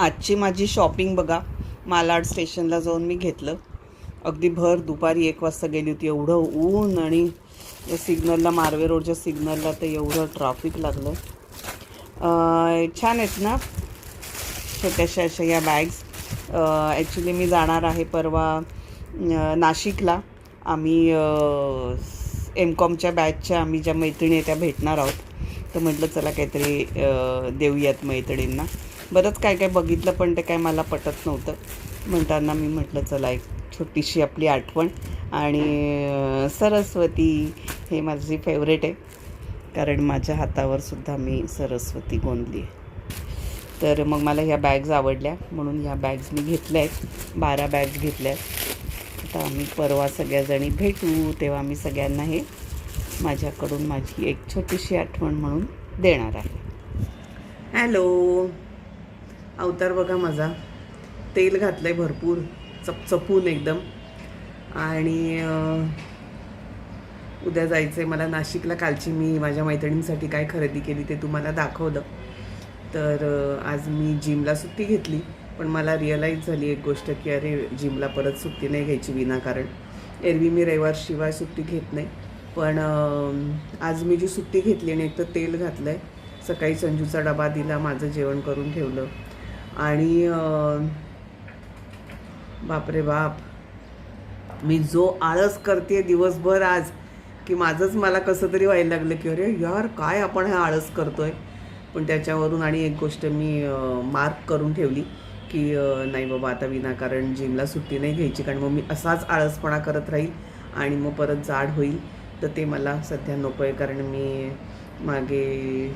आजची माझी शॉपिंग बघा. मालाड स्टेशनला जाऊन मी घेतलं. अगदी भर दुपारी एक वाजता गेली होती. एवढं ऊन आणि या सिग्नलला मार्वे रोडच्या सिग्नलला तर एवढं ट्रॅफिक लागलं. छान आहेत ना? छोट्याशा अशा या बॅग्स ॲक्च्युली मी जाणार आहे परवा नाशिकला. आम्ही एम कॉमच्या बॅचच्या आम्ही ज्या मैत्रिणी आहे त्या भेटणार आहोत. तर म्हटलं चला काहीतरी देऊयात मैत्रिणींना. बरंच काय काय बघितलं पण ते काय मला पटत नव्हतं. म्हणताना मी म्हटलं चला एक छोटीशी आपली आठवण. आणि सरस्वती हे माझी फेवरेट आहे. कारण माझ्या हातावर सुद्धा मी सरस्वती गोंदली आहे. तर मग मला ह्या बॅग्स आवडल्या. म्हणून ह्या बॅग्स मी घेतल्या आहेत. बारा बॅग्स घेतल्या आहेत. आता आम्ही परवा सगळ्याजणी भेटू तेव्हा मी सगळ्यांना हे माझ्याकडून माझी एक छोटीशी आठवण म्हणून देणार आहे. हॅलो अवतार बघा माझा. तेल घातलं आहे भरपूर चपचपून एकदम. आणि उद्या जायचं आहे मला नाशिकला. कालची मी माझ्या मैत्रिणींसाठी काय खरेदी केली ते तुम्हाला दाखवलं. तर आज मी जिमला सुट्टी घेतली. पण मला रिअलाईज झाली एक गोष्ट की अरे जिमला परत सुट्टी नाही घ्यायची विनाकारण. एरवी मी रविवार शिवाय सुट्टी घेत नाही. पण आज मी जी सुट्टी घेतली आणि एक तर तेल घातलं आहे सकाळी संजूचा डबा दिला माझं जेवण करून ठेवलं. आणि बापरे बाप. मी जो आळस करते दिवसभर आज की माझंच मला कसं तरी व्हायला लागलं की अरे यार काय आपण हा आळस करतोय? पण त्याच्यावरून आणि एक गोष्ट मी मार्क करून ठेवली की नाही बाबा आता विनाकारण जिमला सुट्टी नाही घ्यायची कारण मग मी असाच आळसपणा करत राहील आणि मग परत जाड होईल तर ते मला सध्या नको आहे कारण मी मागे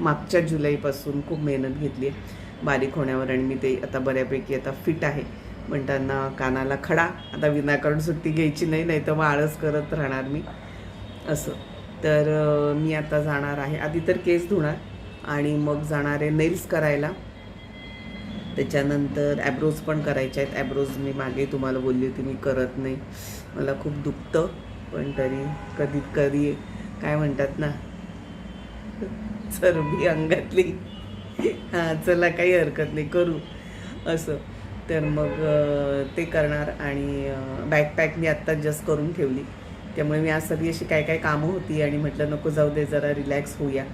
मागच्या जुलैपासून खूप मेहनत घेतली आहे. बारीक होण्यावर आणि मी ते आता बऱ्यापैकी आता फिट आहे. म्हणताना कानाला खडा आता विनाकारण सुट्टी घ्यायची नाही नाही तर मग आळस करत राहणार मी. असं. तर मी आता जाणार आहे. आधी तर केस धुणार आणि मग जाणार आहे नेल्स करायला. त्याच्यानंतर ॲब्रोज पण करायचे आहेत. ॲब्रोज मी मागे तुम्हाला बोलली होती मी करत नाही. मला खूप दुखतं पण तरी कधी कधी काय म्हणतात ना चरबी अंगातली हां चला काही हरकत नाही करू. असं. तर मग ते करणार आणि बॅकपॅक मी आत्ताच जस्ट करून ठेवली. त्यामुळे मी आज सगळी अशी काय काय कामं होती आणि म्हटलं नको जाऊ दे जरा रिलॅक्स होऊया.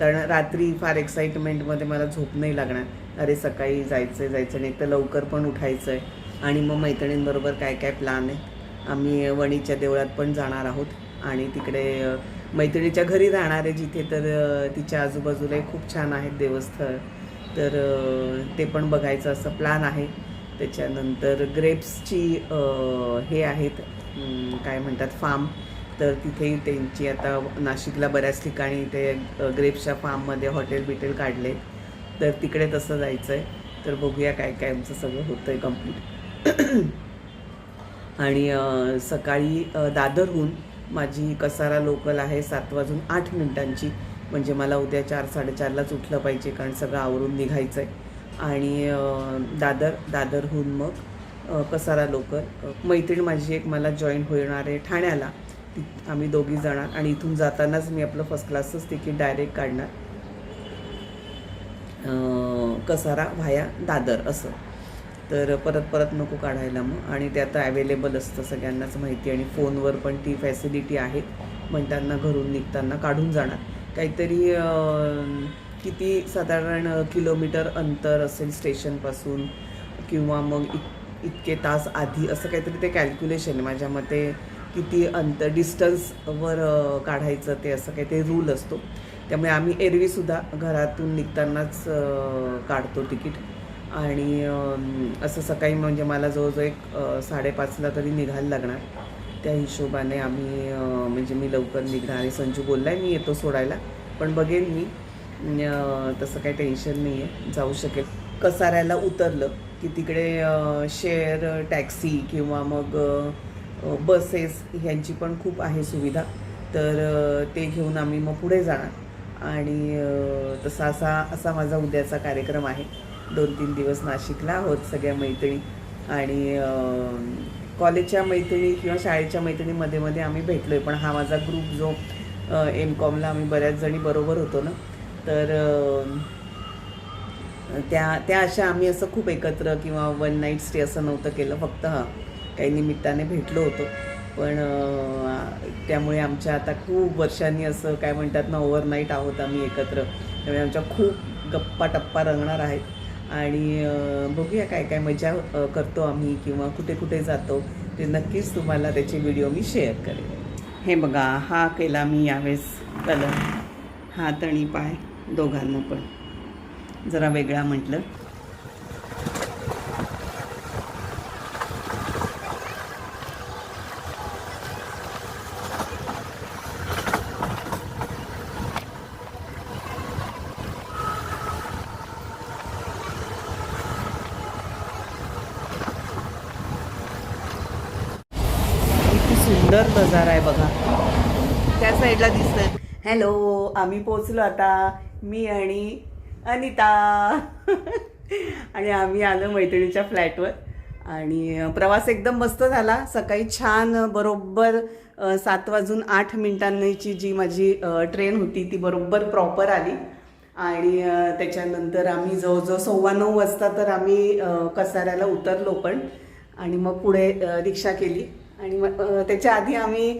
कारण रात्री फार एक्साइटमेंटमध्ये मला झोप नाही लागणार. अरे सकाळी जायचं आहे जायचं नाही तर लवकर पण उठायचं आहे आणि मग मैत्रिणींबरोबर काय काय प्लॅन आहे आम्ही वणीच्या देवळात पण जाणार आहोत. आणि तिकडे मैत्रिणीच्या घरी राहणार आहे जिथे तर तिच्या आजूबाजूलाही खूप छान आहेत देवस्थळ. तर ते पण बघायचं असं प्लॅन आहे. त्याच्यानंतर ग्रेप्सची हे आहेत काय म्हणतात फार्म. तर तिथेही त्यांची आता नाशिकला बऱ्याच ठिकाणी ते ग्रेप्सच्या फार्ममध्ये हॉटेल बिटेल काढले. तर तिकडे तसं जायचं आहे तर बघूया काय काय आमचं सगळं होतं आहे कंप्लीट आणि सकाळी दादरहून माझी कसारा लोकल आहे सात वाजून आठ मिनिटांची. म्हणजे मला उद्या चार साडेचारलाच उठलं पाहिजे कारण सगळं आवरून निघायचं आहे आणि दादर दादरहून मग कसारा लोकल मैत्रीण माझी एक मला जॉईन होणार आहे ठाण्याला. ती आम्ही दोघी जाणार आणि इथून जातानाच मी आपलं फर्स्ट क्लासच तिकीट डायरेक्ट काढणार. कसारा व्हाया दादर असं. तर परत परत नको काढायला मग. आणि ते आता अवेलेबल असतं सगळ्यांनाच माहिती आणि फोनवर पण ती फॅसिलिटी आहे. म्हणताना घरून निघताना काढून जाणार. काहीतरी किती साधारण किलोमीटर अंतर असेल स्टेशनपासून किंवा मग इत इतके तास आधी असं काहीतरी ते कॅल्क्युलेशन आहे. माझ्या मते किती अंतर डिस्टन्सवर काढायचं ते असं काहीतरी रूल असतो. त्यामुळे आम्ही एरवीसुद्धा घरातून निघतानाच काढतो तिकीट. आणि असं सकाळी म्हणजे मला जवळजवळ एक साडेपाचला तरी निघायला लागणार. त्या हिशोबाने आम्ही म्हणजे मी लवकर निघणार आणि संजू बोलला आहे मी येतो सोडायला. पण बघेन मी. तसं काही टेन्शन नाही आहे जाऊ शकेल. कसाऱ्याला उतरलं की तिकडे शेअर टॅक्सी किंवा मग बसेस ह्यांची पण खूप आहे सुविधा. तर ते घेऊन आम्ही मग पुढे जाणार. आणि तसा असा असा माझा उद्याचा कार्यक्रम आहे. दोन तीन दिवस नाशिकला आहोत सगळ्या मैत्रिणी. आणि कॉलेजच्या मैत्रिणी किंवा शाळेच्या मैत्रिणी मध्ये मध्ये आम्ही भेटलो आहे पण हा माझा ग्रुप जो एम कॉमला आम्ही बऱ्याच जणी बरोबर होतो ना. तर त्या त्या अशा आम्ही असं खूप एकत्र किंवा वन नाईट स्टे असं नव्हतं केलं. फक्त हां काही निमित्ताने भेटलो होतो. पण त्यामुळे आमच्या आता खूप वर्षांनी असं काय म्हणतात ना ओव्हरनाईट आहोत आम्ही एकत्र. त्यामुळे आमच्या खूप गप्पा टप्पा रंगणार आहेत. आणि बघूया काय काय मजा करतो आम्ही किंवा कुठे कुठे जातो. ते नक्कीच तुम्हाला त्याचे व्हिडिओ मी शेअर करेन. हे बघा हा केला मी यावेळेस कलर. हात आणि पाय दोघांना पण. जरा वेगळा म्हटलं किती सुंदर बाजार आहे बघा. त्या साईडला दिसतंय. हॅलो आम्ही पोचलो आता. मी आणि अनिता. आणि आम्ही आलो मैत्रिणीच्या फ्लॅटवर आणि प्रवास एकदम मस्त झाला. सकाळी छान बरोबर सात वाजून आठ मिनिटांची जी माझी ट्रेन होती ती बरोबर प्रॉपर आली. आणि त्याच्यानंतर आम्ही जवळजवळ सव्वा नऊ वाजता तर आम्ही कसाऱ्याला उतरलो पण. आणि मग पुढे रिक्षा केली. आणि मग त्याच्या आधी आम्ही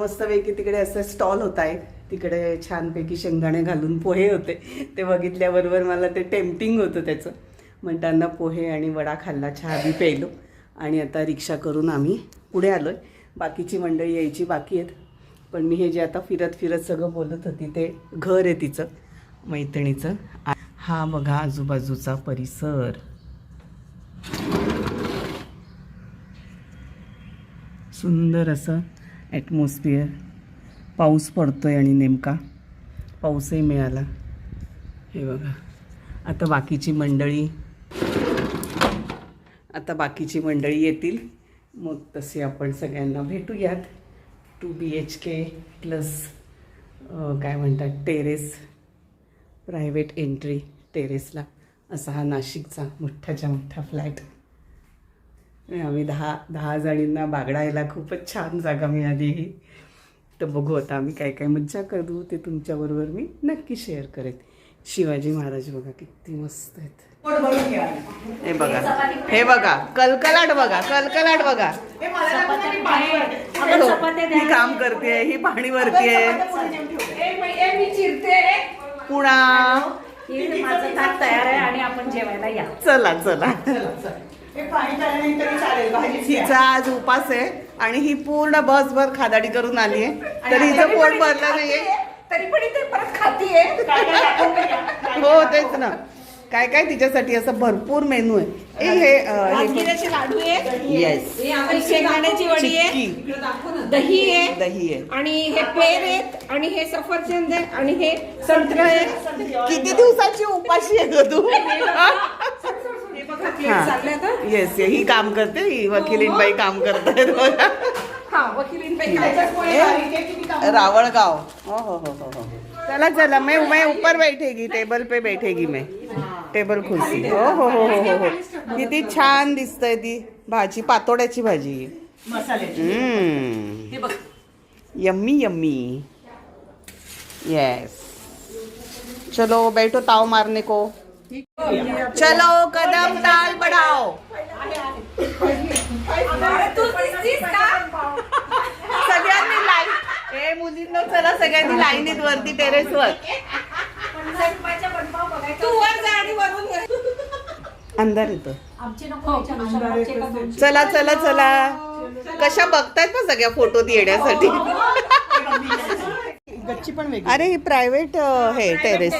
मस्तपैकी तिकडे असं स्टॉल होता एक. तिकडे छानपैकी शेंगदाणे घालून पोहे होते. ते बघितल्याबरोबर मला ते टेम्पटिंग होतं त्याचं. म्हणताना पोहे आणि वडा खाल्ला चहा बी प्यायलो आणि आता रिक्षा करून आम्ही पुढे आलो आहे बाकीची मंडळी यायची बाकी आहेत. पण मी हे जे आता फिरत फिरत सगळं बोलत होती ते घर आहे तिचं मैत्रिणीचं. हा बघा आजूबाजूचा परिसर. सुंदर असं ॲटमॉस्फिअर पाऊस पडतो आहे आणि नेमका पाऊसही मिळाला. हे बघा. आता बाकीची मंडळी आता बाकीची मंडळी येतील. मग तसे आपण सगळ्यांना भेटूयात. Two B H K plus काय म्हणतात टेरेस प्रायव्हेट एंट्री टेरेसला. असा हा नाशिकचा मोठ्याच्या मोठा फ्लॅट. आम्ही दहा दहा जणींना बागडायला खूपच छान जागा मिळाली ही. तर बघू आता आम्ही काय काय मज्जा करू ते तुमच्याबरोबर मी नक्की शेअर करेन. शिवाजी महाराज बघा किती मस्त आहेत. हे बघा हे बघा कलकलाट बघा कलकलाट बघा. हो, ही काम करते ही पाणी भरतीये पुणा. माझं ताट तयार आहे आणि आपण जेवायला या. चला चला. हिचा आज उपास आहे आणि ही पूर्ण बसभर खादाडी करून आली आहे तरी हिचं पोट भरलं नाहीये. तरी पण इथे परत खातीये. हो तेच ना. काय काय तिच्यासाठी असं भरपूर मेनू आहे. ए, हे हे लाडू आहे. येस शेंगदाण्याची वडी आहे दही आहे. दही आहे. आणि हे पेर आहेत. आणि हे सफरचंद आहे. आणि हे संत्र आहे किती दिवसाची उपाशी आहे ग तू? हे. येस ही काम करते. ही वकिलीनबाई काम करतायत बघा. हा हो हो हो हो. चला चला. मैं मैं ऊपर बैठेगी. टेबल पे बैठेगी मैं. टेबल खुर्सी हो हो हो हो हो हो. किती छान दिसतंय ती भाजी. पातोड्याची भाजी. Yummy yummy. यस चलो बैठो ताव मारने को. चलो कदम ताल बढ़ाओ। सगळ्यांनी लाईन हे मुलींना चला सगळ्यांनी लाईनीत वरती टेरेसवर. तू वर जा आणि वरून ये. अंधार येतो. चला चला चला. कशा बघतायत ना सगळ्या फोटोत येण्यासाठी अरे ही प्रायव्हेट हे टेरेस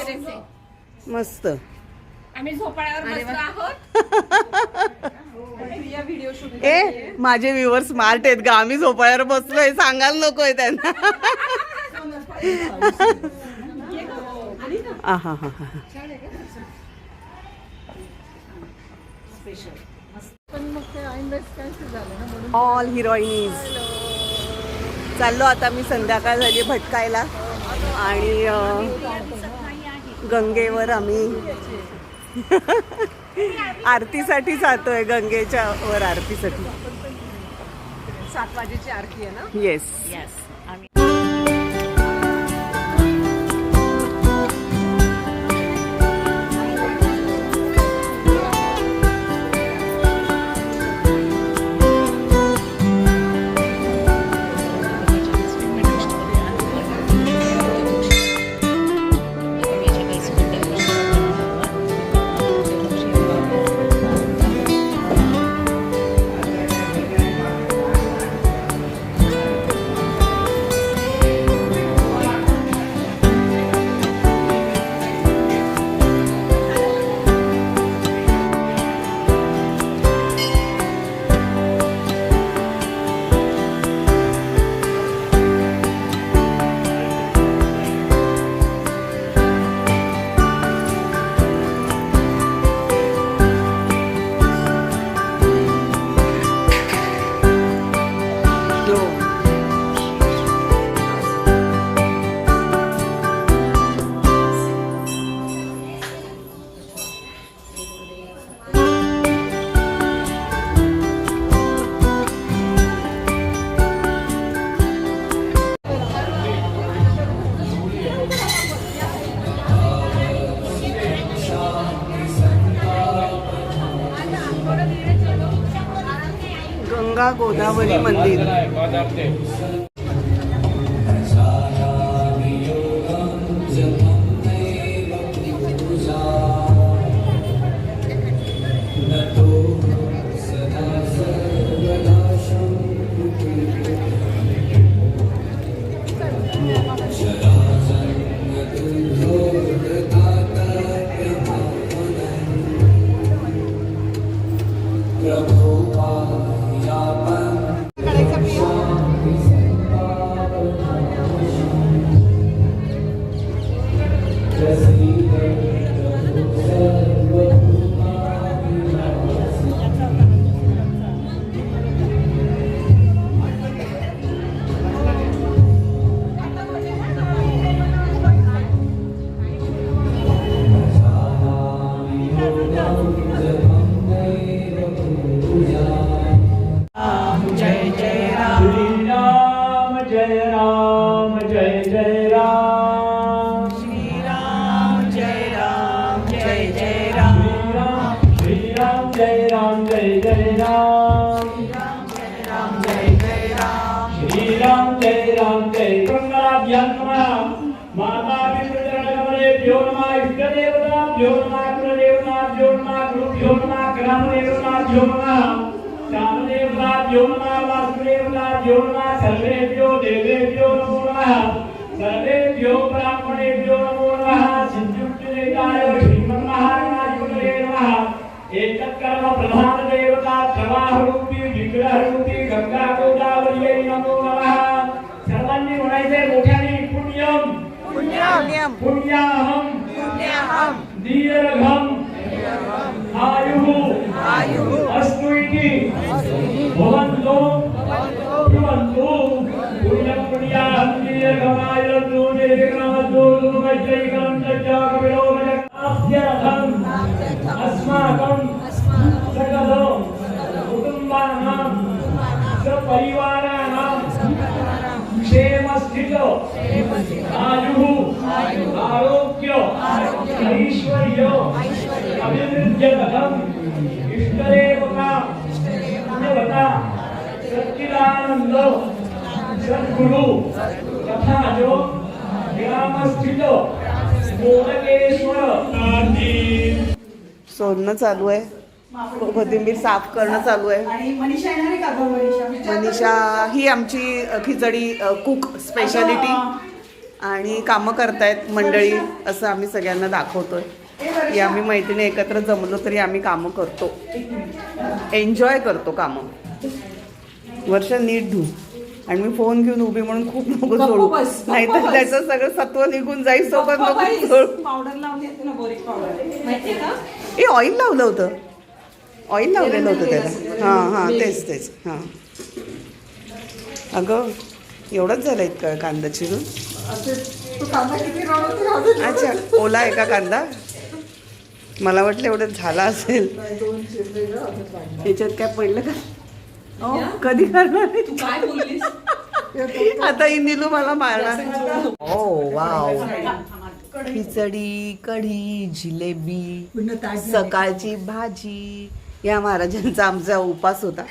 मस्त. आम्ही झोपाळ्यावर बसलो आहोत. या व्हिडिओ शूट ए माझे व्ह्युअर स्मार्ट आहेत का आम्ही झोपाळ्यावर बसलोय. सांगायला नकोय त्यांना. आहा, हा, हा, हा. ऑल हिरोईनीज चाललो आता मी संध्याकाळ झाली भटकायला. आणि गंगेवर आम्ही आरतीसाठी जातोय गंगेच्या वर आरतीसाठी. सात वाजेची आरती आहे ना? येस दुर्गा गोदावरी प्रधान देवता प्रवाहरूपी विग्रहरूपी गंगा गोदावर्यै नमो नमः। सर्वांनी म्हणायचे मोठ्याने पुण्यम। पुण्यम। पुण्याहम। पुण्यहम। दीर्घम आयुः। आयुः। अस्तु इति। भवन्तु। भवन्तु। पुण्यं पुण्याहं दीर्घमायुः दीर्घमस्तु कपिलो भजकाभ्यर्थम् अस्माकं सपरिवाराणां क्षेमस्थितो। आयुः आरोग्य ऐश्वर्य अभिवृद्ध्यर्थम् इष्टदेवता देवता सच्चिदानंद सद्गुरु तथा जो मोदकेश्वर। सोडणं चालू आहे. कोथिंबीर साफ करणं चालू आहे. मनीषा येणार आहे का गं मनीषा? मनीषा ही आमची खिचडी कुक स्पेशालिटी आणि कामं करतायत मंडळी असं आम्ही सगळ्यांना दाखवतोय. की आम्ही मैत्रिणी एकत्र जमलो तरी आम्ही कामं करतो. एन्जॉय करतो कामं. वर्ष नीट धू. आणि मी फोन घेऊन उभी म्हणून खूप नको सोडू. नाहीतर. त्याचं सगळं सत्व निघून जाईल सोबत नको सोडू. पावडर ए ऑइल लावलं होतं. ऑइल लावलेलं होतं त्याला हां हां तेच तेच. हां अगं एवढंच झालं इतकं कांदा चिरून? असे तू कांदा किती राहतो राहतो अच्छा ओला आहे का कांदा? मला वाटलं एवढं झाला असेल. दोन चिरले गं, अजून कांदा. याच्यात काय पडलं का? हो कधी करणार आहे? तू काय बोललीस? आता ही नीलू मला मारणार. Oh wow. खिचडी कढी जिलेबी. सकाळची भाजी या महाराजांचा आमचा उपास होता.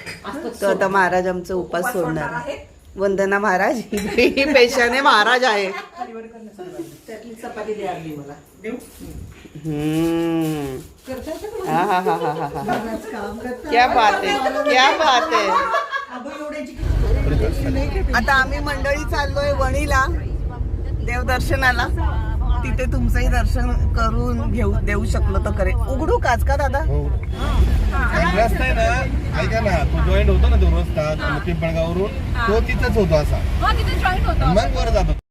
तर आता महाराज आमचा उपास सोडणार आहेत? वंदना महाराज ही पेशाने महाराज आहे. हा, हा, हा, हा, हा, हा. क्या बात आहे. क्या बात आहे. ते? आता आम्ही मंडळी चाललोय वणीला देवदर्शनाला. तिथे तुमचंही दर्शन करून घेऊ देऊ शकलो तर करे उघडू काच का दादा? हो. रस्ता आहे ना ऐका ना तो जॉईंट होतो ना तो रस्ता पिंपळगावरून तो तिथंच होतो असा. मग वर जातो.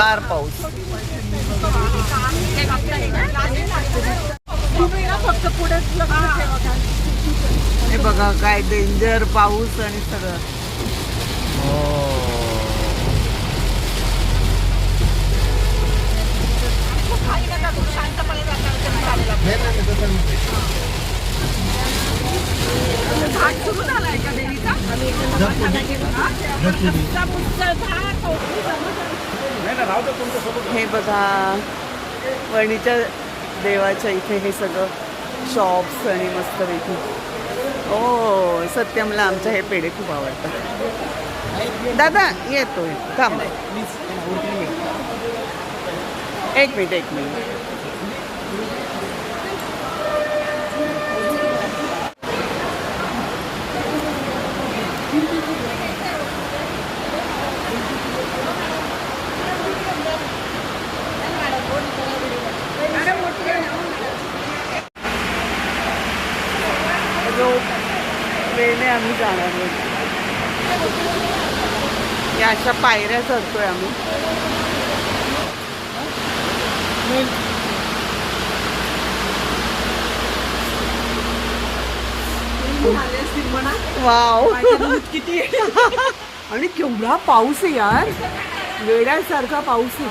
जोरदार पाऊस. हे बघा काय डेंजर पाऊस आणि सगळं नाही, नाही, नाही, तसं नाही. हे बघा फणीच्या देवाच्या इथे हे सगळं शॉप्स आणि मस्त पैकी. ओ सत्यमला आमच्या हे पेढे खूप आवडतात. दादा येतो थांब. एक मिनिट एक मिनिट. आम्ही जाणार आहोत या अशा पायऱ्या चढतोय आम्ही. वाव. किती आणि केवढा पाऊस आहे यार. वेड्यासारखा पाऊस आहे.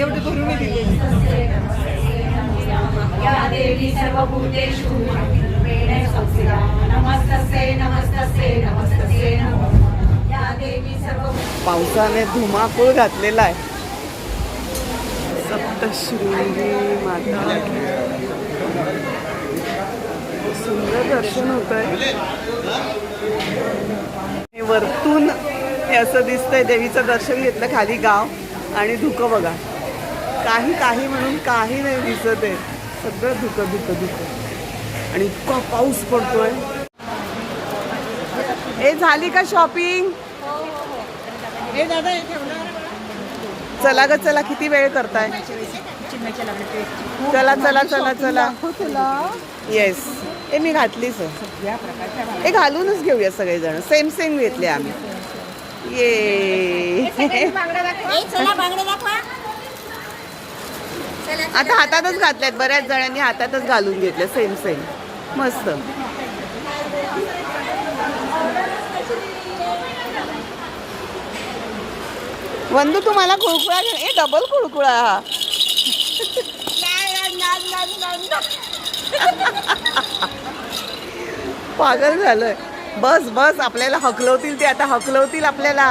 एवढे भरून या देवी सर्वभूतेषु रूपेण संस्थिता। नमस्तस्यै नमस्तस्यै नमस्तस्यै नमो। या देवी सर्व पावसाने धुमाकूळ घातलेला आहे. सप्तशृंगी माता. सुंदर दर्शन होत आहे वरतून हे असं दिसतंय देवीचं दर्शन घेतलं खाली गाव आणि धुकं बघा. काही काही म्हणून काही नाही दिसत आहे. सगळं धुकं धुकं धुकं. आणि इतका पाऊस पडतोय. ए झाली का शॉपिंग हे दादा हे ठेवणार चला ग चला किती वेळ करताय? चला चला चला चला. येस हे मी घातलीच हे घालूनच घेऊया सगळेजण. सेम सेम घेतले आम्ही. ये चला बांगडे दाखवा. आता हातातच घातल्यात बऱ्याच जणांनी हातातच घालून घेतल्या सेम सेम मस्त. वंदू तुम्हाला कुळकुळा घेऊन ए डबल कुळकुळा हा. पागल झालंय. बस बस आपल्याला हकलवतील ते आता हकलवतील आपल्याला.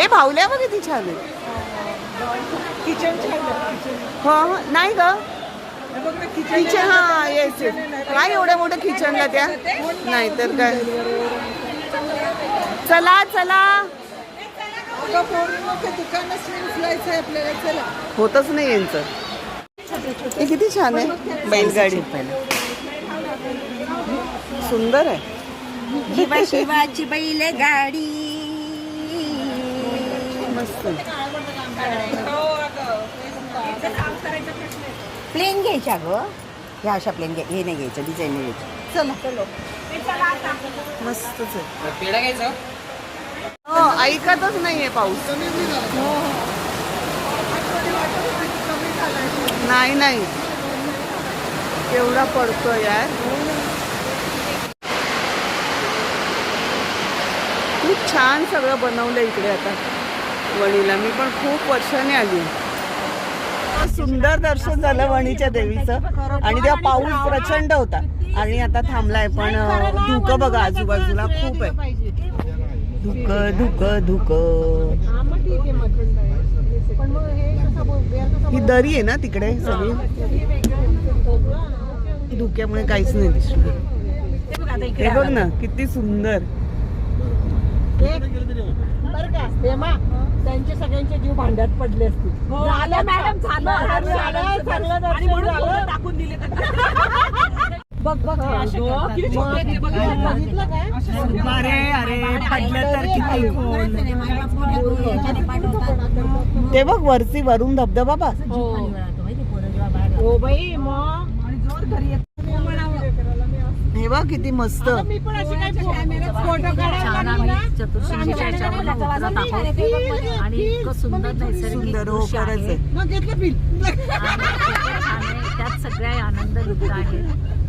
ए भावल्या बघ ती छान आहे. किचन हा हा. नाही ग. किचन हे हा येस येस. काय एवढ्या मोठ्या किचनला त्या. नाही तर काय. चला चला. होतच नाही यांचं. हे किती छान आहे. बैलगाडी. सुंदर आहे. शिवा शिवाची बैल गाडी मस्त. प्लेन घ्यायच्या ग. ह्या अशा प्लेन घ्या. हे नाही घ्यायचं डिझाईन नाही घ्यायचं. मस्तच आहे. हो ऐकतच नाहीये पाऊस. नाही नाही. केवढा पडतो यार. खूप छान सगळं बनवलं इकडे आता. वणीला. मी पण खूप वर्षाने आली सुंदर दर्शन झालं वणीच्या देवीचं. आणि त्या पाऊस प्रचंड होता. आणि आता थांबलाय पण धुकं बघा आजूबाजूला खूप आहे. धुक धुक धुक. ही दरी आहे ना तिकडे सगळी? धुक्यामुळे काहीच नाही दिसलं. हे बघ ना किती सुंदर. बरं का हेमा त्यांचे सगळ्यांचे जीव भांड्यात पडले असतील झालं मॅडम झालं झालं चांगलं दर्शन झालं टाकून दिले बघ बघ बघितलं काय अरे अरे पडलं तर किती पाठवतात ते बघ वरची वरून धबधबा बा माहिती पोरं जेव्हा बाहेर हो बाई मग हे बघ किती मस्त. मी पण अशी काही फोटो काढायला चतुर्शीच्या याच्यावर उतरत आहोत आणि इतकं सुंदर नैसर्गिक सुंदर हो दृश्य खरंच आहे. आहे आणि छान त्यात सगळ्या आनंद लुप्त आहे.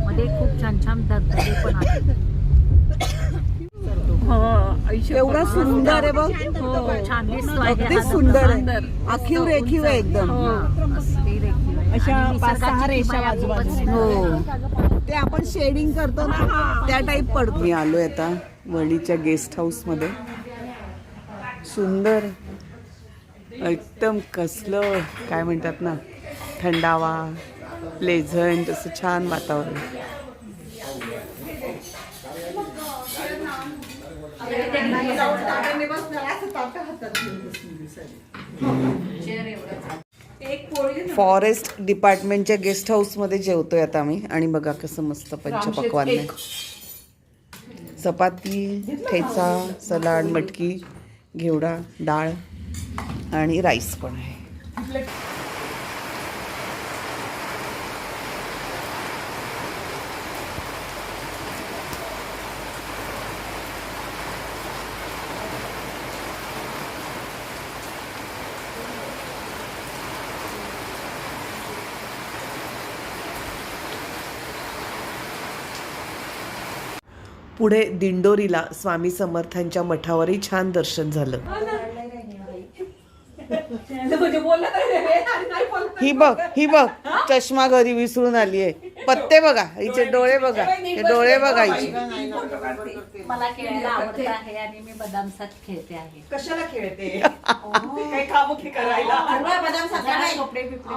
मध्ये खूप छान छान धबधबे पण आहेत. एवढा सुंदर आहे बघ. हो, छान दिसतो आहे अगदी हा सुंदर धबधबा. आहे आखीव रेखीव आहे एकदम. हो, अगदी रेखीव आहे. अशा आणि पाच सहा निसर्गाची रेषा किमया खूपच बाजूबाजूला. हो. ते आपण शेडिंग करतो ना त्या टाईप पडतो. मी आलोय आता वणीच्या गेस्ट हाऊसमध्ये. सुंदर. एकदम कसलं काय म्हणतात ना थंडावा प्लेझंट असं छान वातावरण. फॉरेस्ट डिपार्टमेंटच्या गेस्ट हाऊसमध्ये जेवतोय आता आम्ही. आणि बघा कसं मस्त पंचपक्वान आहे चपाती ठेचा सलाड मटकी घेवडा डाळ आणि राईस पण आहे. पुढे दिंडोरीला स्वामी समर्थांच्या मठावरही छान दर्शन झालं. ही बघ ही बघ. चष्मा घरी विसरून आली आहे. पत्ते बघा हिचे डोळे बघा हे डोळे बघा हिचे. मला खेळायला आवडत आहे आणि मी बदाम सात खेळते आहे. कशाला खेळते? काही काम करायला? कपडे बिपडे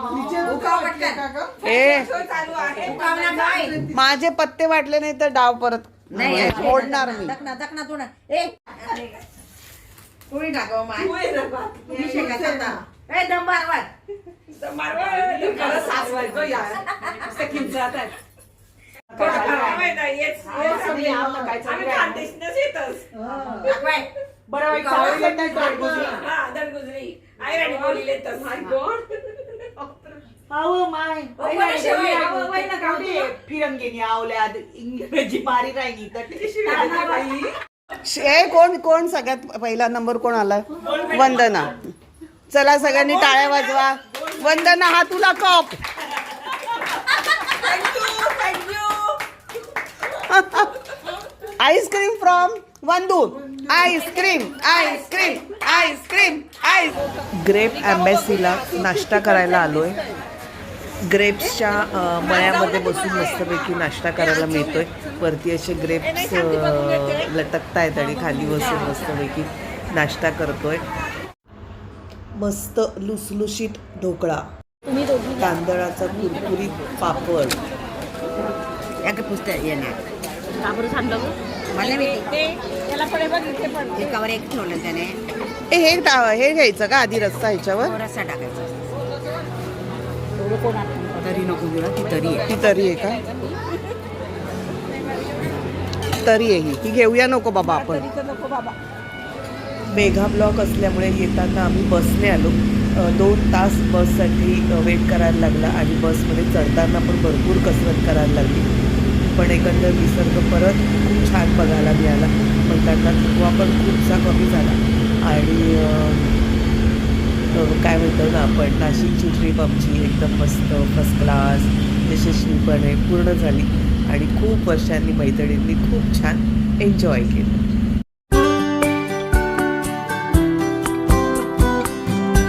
ए चालू आहे. माझे पत्ते वाटले नाही तर डाव परत मोडणार मी. दखना दखना तू ना ए! पुढे टाकावं माय. शेकायचं. ए. बरं वाईट नाही. हा, दरगुजरी. बोलिले तर. अहो माय. फिरंगीनी इंग्रजी मारी राहिली तर. कोण कोण सगळ्यात पहिला नंबर कोण आला? वंदना. चला सगळ्यांनी टाळ्या वाजवा. वंदना हा तुला cup. Ice cream from Vandu ice cream ice cream ice cream ice grape अँबॅसीला नाश्ता करायला आलोय. ग्रेप्सच्या मळ्यामध्ये बसून मस्तपैकी नाश्ता करायला मिळतोय. वरती असे ग्रेप्स लटकतायत आणि खाली बसून मस्तपैकी नाश्ता करतोय. मस्त लुसलुशीत ढोकळा. तांदळाचा कुरकुरीत पापड. हे हे हे हे घ्यायचं का? आधी रस्ता ह्याच्यावर? रस्सा टाकायचा. तरी नको तुला ती तरी आहे. ती तरी आहे का? तरी आहे ही. ही घेऊया नको बाबा आपण. नको बाबा. मेघा ब्लॉक असल्यामुळे येताना आम्ही बसने आलो. दोन तास बससाठी वेट करायला लागला आणि बसमध्ये चढताना पण भरपूर कसरत करायला लागली. पण एकंदर निसर्ग परत खूप छान बघायला मिळाला. म्हणताना थकवा पण खूपसा कमी झाला. आणि काय म्हणतो ना आपण नाशिकची ट्रीप आमची एकदम मस्त फर्स्ट क्लास यशस्वीपणे पूर्ण झाली. आणि खूप वर्षांनी मैत्रिणींनी खूप छान एन्जॉय केलं.